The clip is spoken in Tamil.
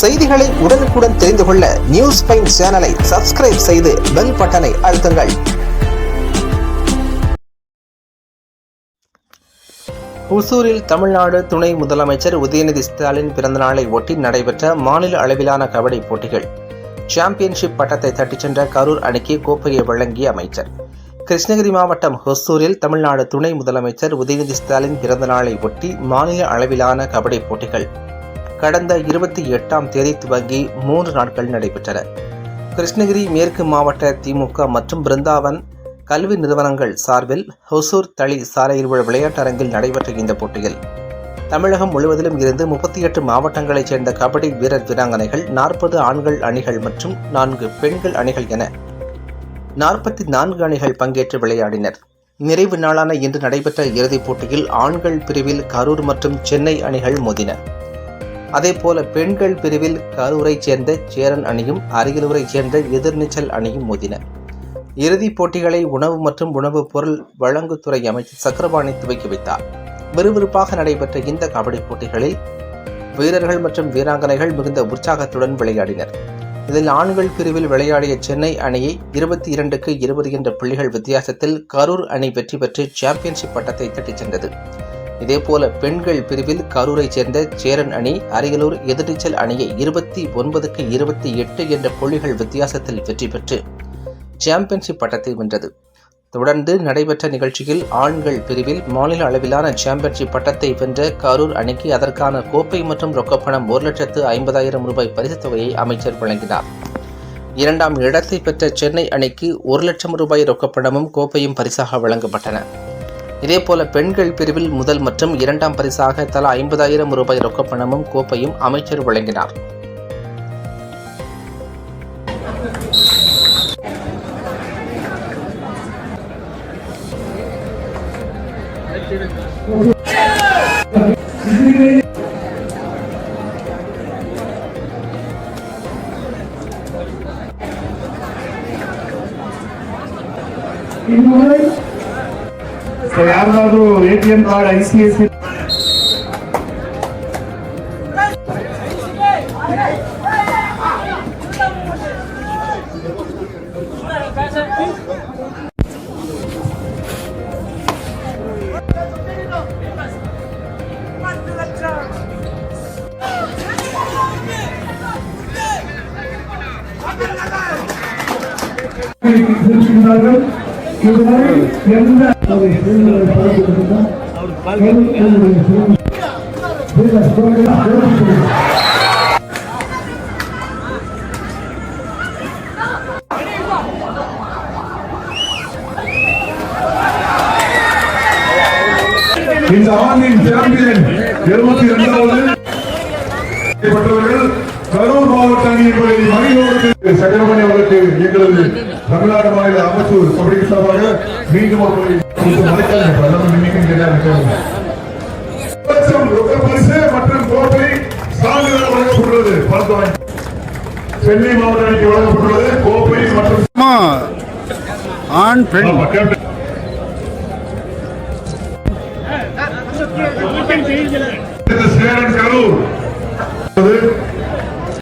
செய்திகளை உடனுக்குடன் தெரிந்து கொள்ள நியூஸ் பைன் சேனலை சப்ஸ்கிரைப் செய்து பெல் பட்டனை அழுத்துங்கள். ஒசூரில் தமிழ்நாடு துணை முதலமைச்சர் உதயநிதி ஸ்டாலின் பிறந்தநாளை ஒட்டி நடைபெற்ற மாநில அளவிலான கபடி போட்டிகள். சாம்பியன்ஷிப் பட்டத்தை தட்டிச் சென்ற கரூர் அணிக்கு கோப்பையை வழங்கிய அமைச்சர். கிருஷ்ணகிரி மாவட்டம் ஹொசூரில் தமிழ்நாடு துணை முதலமைச்சர் உதயநிதி ஸ்டாலின் பிறந்தநாளை ஒட்டி மாநில அளவிலான கபடி போட்டிகள். கடந்த இருபத்தி எட்டாம் தேதி துவங்கி மூன்று நாட்கள் நடைபெற்றன. கிருஷ்ணகிரி மேற்கு மாவட்ட திமுக மற்றும் பிருந்தாவன் கல்வி நிறுவனங்கள் சார்பில் ஹொசூர் தளி சாலையில் உள்ள விளையாட்டரங்கில் நடைபெற்ற இந்த போட்டியில் தமிழகம் முழுவதிலும் இருந்து முப்பத்தி எட்டு மாவட்டங்களைச் சேர்ந்த கபடி வீரர் வீராங்கனைகள் நாற்பது ஆண்கள் அணிகள் மற்றும் நான்கு பெண்கள் அணிகள் என நாற்பத்தி நான்கு அணிகள் பங்கேற்று விளையாடினர். நிறைவு நாளான இன்று நடைபெற்ற இறுதிப் போட்டியில் ஆண்கள் பிரிவில் கரூர் மற்றும் சென்னை அணிகள் மோதின. அதேபோல பெண்கள் பிரிவில் கரூரைச் சேர்ந்த சேரன் அணியும் அரியலூரைச் சேர்ந்த எதிர்நீச்சல் அணியும் மோதின. இறுதிப் போட்டிகளை உணவு மற்றும் உணவுப் பொருள் வழங்குத்துறை அமைச்சர் சக்கரபாணி துவக்கி வைத்தார். விறுவிறுப்பாக நடைபெற்ற இந்த கபடி போட்டிகளில் வீரர்கள் மற்றும் வீராங்கனைகள் மிகுந்த உற்சாகத்துடன் விளையாடினர். இதில் ஆண்கள் பிரிவில் விளையாடிய சென்னை அணியை இருபத்தி இரண்டுக்கு இருபது என்ற புள்ளிகள் வித்தியாசத்தில் கரூர் அணி வெற்றி பெற்று சாம்பியன்ஷிப் பட்டத்தை தட்டிச் சென்றது. இதேபோல பெண்கள் பிரிவில் கரூரைச் சேர்ந்த சேரன் அணி அரியலூர் எதிர்நீச்சல் அணியை இருபத்தி ஒன்பதுக்கு இருபத்தி எட்டு என்ற புள்ளிகள் வித்தியாசத்தில் வெற்றி பெற்று சாம்பியன்ஷிப் பட்டத்தை வென்றது. தொடர்ந்து நடைபெற்ற நிகழ்ச்சியில் ஆண்கள் பிரிவில் மாநில அளவிலான சாம்பியன்ஷிப் பட்டத்தை வென்ற கரூர் அணிக்கு அதற்கான கோப்பை மற்றும் ரொக்கப்பணம் ஒரு லட்சத்து ஐம்பதாயிரம் ரூபாய் பரிசுத் தொகையை அமைச்சர் வழங்கினார். இரண்டாம் இடத்தை பெற்ற சென்னை அணிக்கு ஒரு லட்சம் ரூபாய் ரொக்கப்பணமும் கோப்பையும் பரிசாக வழங்கப்பட்டன. இதேபோல பெண்கள் பிரிவில் முதல் மற்றும் இரண்டாம் பரிசாக தலா ஐம்பதாயிரம் ரூபாய் ரொக்கப்பணமும் கோப்பையும் அமைச்சர் வழங்கினார். So ಯಾರದಾದ್ರೂ A T M card I C I C Thank you. இதுவரை எந்த இந்த ஆண்டின் சாம்பியன் இருபத்தி இரண்டாவது. கரூர் மாவட்ட அணியின் அணியினுடைய அவர்களுக்கு சகரமணி அவர்களுக்கு எங்களது தமிழ்நாடு மாநில அமைச்சு கபடிக்கு சார்பாக மீண்டும் அவர்களை சென்னை மாவட்டத்திற்கு வழங்கப்பட்டுள்ளது. கோப்பை மற்றும் ஆண் பெண். சேரன் கரூர்.